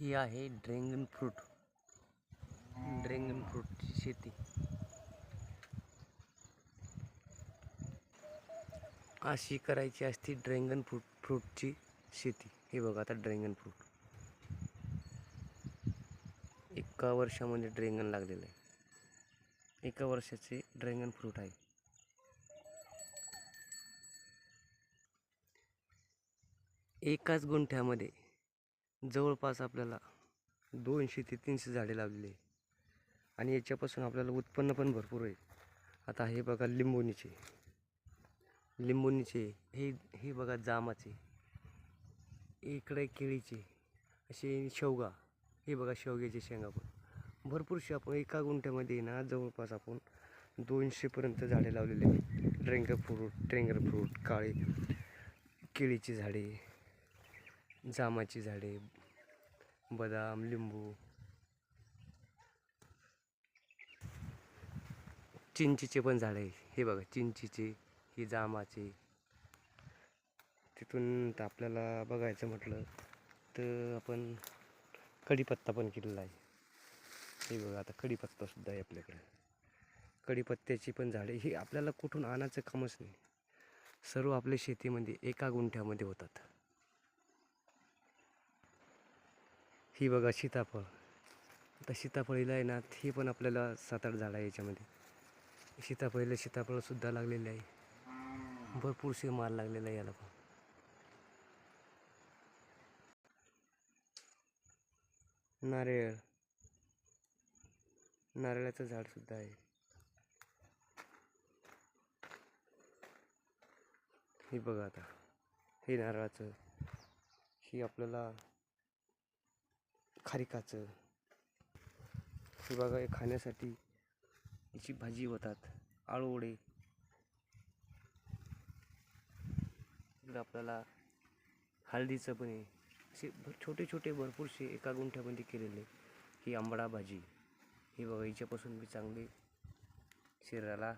ही आहे dragon fruit. Dragon फ्रूटची शेती. अशी करायची असती ड्रॅगन फ्रूट फ्रूटची शेती. हे बघा आता ड्रॅगन फ्रूट. एका वर्षामध्ये ड्रॅगन लागलेलं आहे. एका वर्षाचे ड्रॅगन फ्रूट आहे. एकाच गुंठ्यामध्ये जवळपास आपल्याला दोनशे ते तीनशे झाडे लावलेली आहे. आणि याच्यापासून आपल्याला उत्पन्न पण भरपूर आहे. आता हे बघा लिंबोणीचे. लिंबोणीचे हे हे बघा जामाचे. इकडे केळीचे. असे शेवगा. हे बघा शेवग्याचे शेंगा पण. भरपूरशी आपण एका गुंठ्यामध्ये ना जवळपास आपण दोनशेपर्यंत झाडे लावलेले आहे ड्रँगर फ्रूट ड्रॅगन फ्रूट काळे केळीची झाडे जामाची झाडे बदाम लिंबू. चिंचीचे पण झाड आहे. हे बघा चिंचीचे ही जामाचे. तिथून तर आपल्याला बघायचं म्हटलं तर आपण कढीपत्ता पण केलेला आहे. हे बघा आता कढीपत्तासुद्धा आहे आपल्याकडे. कढीपत्त्याची पण झाडे ही आपल्याला कुठून आणायचं कामच नाही. सर्व आपल्या शेतीमध्ये एका गुंठ्यामध्ये होतात. ही बघा सीताफळ. आता सीताफळीला आहे ना ही पण आपल्याला सात आठ झाडं आहे याच्यामध्ये. सीताफळीला सीताफळसुद्धा लागलेले आहे. भरपूरसे माल लागलेला आहे याला पण. नारळ. नारळाचं झाडसुद्धा आहे. हे बघा आता. हे नारळाचं. ही आपल्याला खारिकाचं. हे बघा हे खाण्यासाठी याची भाजी होतात. आळूवडे. इकडं आपल्याला हळदीचं पण आहे. असे भर छोटे छोटे भरपूरसे एका गुंठ्यामध्ये केलेले ही आंबडा भाजी. ही बघा हिच्यापासून बी चांगली शरीराला